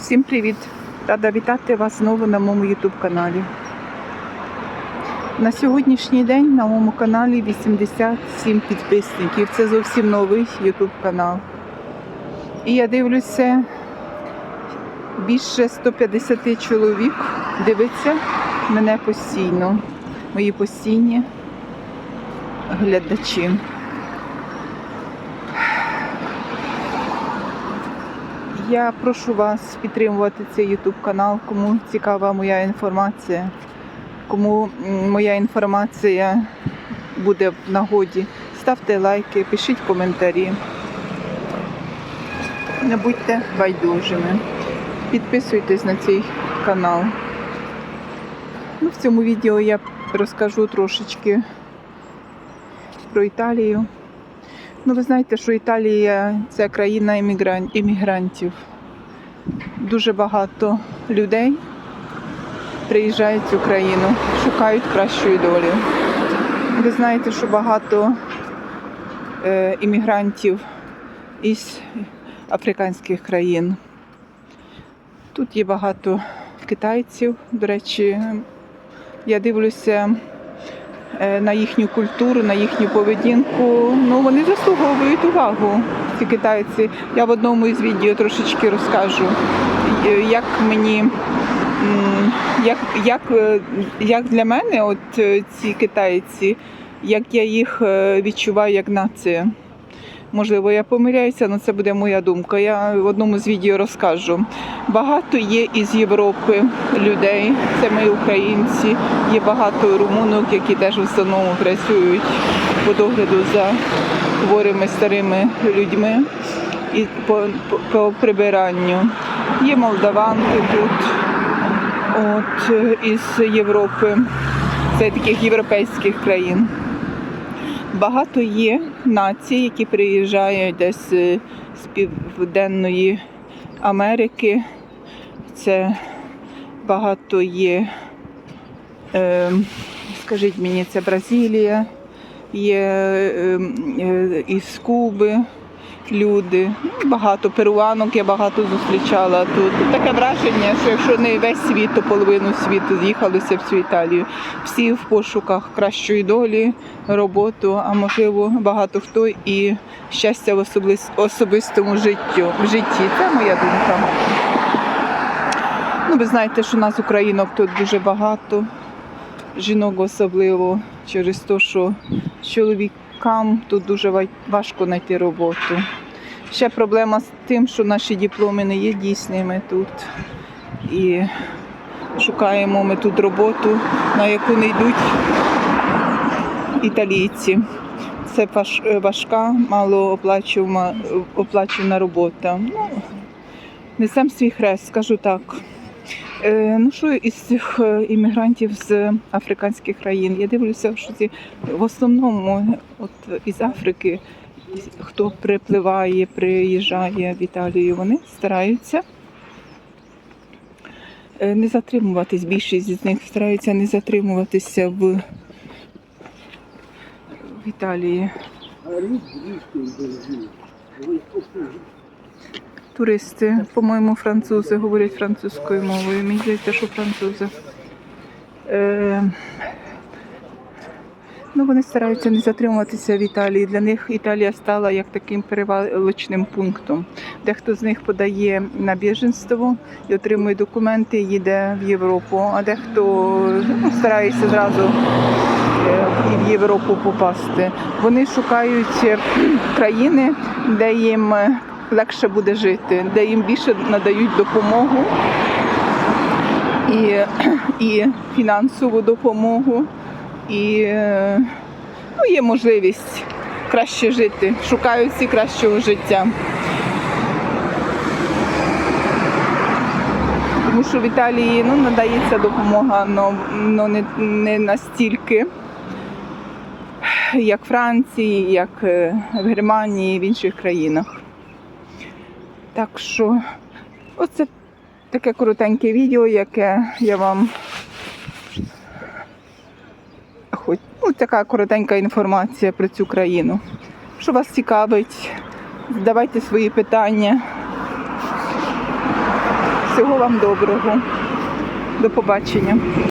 Всім привіт! Рада вітати вас знову на моєму YouTube каналі. На сьогоднішній день на моєму каналі 87 підписників. Це зовсім новий YouTube канал. І я дивлюся, більше 150 чоловік дивиться мене постійно. Мої постійні глядачі. Я прошу вас підтримувати цей YouTube канал, кому цікава моя інформація, кому моя інформація буде в нагоді. Ставте лайки, пишіть коментарі. Не будьте байдужими. Підписуйтесь на цей канал. Ну, в цьому відео я розкажу трошечки про Італію. Ну, ви знаєте, що Італія це країна іммігран- іммігрантів. Дуже багато людей приїжджають в Україну, шукають кращої долі. Ви знаєте, що багато е, іммігрантів із африканських країн. Тут є багато китайців. До речі, я дивлюся на їхню культуру, на їхню поведінку. Ну, вони заслуговують увагу, ці китайці. Я в одному із відео трошечки розкажу, е, як мені. Як, як, е, як для мене, от е, ці китайці, як я їх е, відчуваю як нація. Можливо, я помиляюся, але це буде моя думка. Я в одному з відео розкажу. Багато є із Європи людей, це ми українці. Є багато румунок, які теж в основному працюють по догляду за хворими старими людьми і по, по, по прибиранню. Є молдаванки тут, от е, із Європи, це таких європейських країн. Багато є націй, які приїжджають десь е, з Південної Америки. Це багато є, е, скажіть мені, це Бразилія, є е, е, із Куби люди. Ну, Багато перуанок я багато зустрічала тут. Таке враження, що якщо не весь світ, то половину світу з'їхалися в цю Італію. Всі в пошуках кращої долі, роботу, а можливо багато хто і щастя в особистому життю, в житті. Це моя думка. Ну, ви знаєте, що у нас українок тут дуже багато, жінок особливо через те, що чоловікам тут дуже важко знайти роботу. Ще проблема з тим, що наші дипломи не є дійсними тут. І шукаємо ми тут роботу, на яку не йдуть італійці. Це е, важка, малооплачувана оплачувана робота. Ну, несем свій хрест, скажу так. Е, Ну що із цих е, іммігрантів з африканських країн? Я дивлюся, що ці в основному от із Африки, хто припливає, приїжджає в Італію, вони стараються е, не затримуватись. Більшість з них стараються не затримуватися в, в Італії. Туристи, по-моєму, французи говорять французькою мовою. Мені здається, що французи. Ну, вони стараються не затримуватися в Італії. Для них Італія стала як таким перевалочним пунктом. Дехто з них подає на біженство і отримує документи, і їде в Європу, а дехто ну, старається зразу е, і в Європу попасти. Вони шукають е, країни, де їм е, легше буде жити, де їм більше надають допомогу і, і фінансову допомогу, і ну, є можливість краще жити, шукають всі кращого життя. Тому що в Італії ну, надається допомога, але не, не настільки, як в Франції, як е, в Германії, в інших країнах. Так що оце таке коротеньке відео, яке я вам ну, така коротенька інформація про цю країну. Що вас цікавить, задавайте свої питання. Всього вам доброго. До побачення.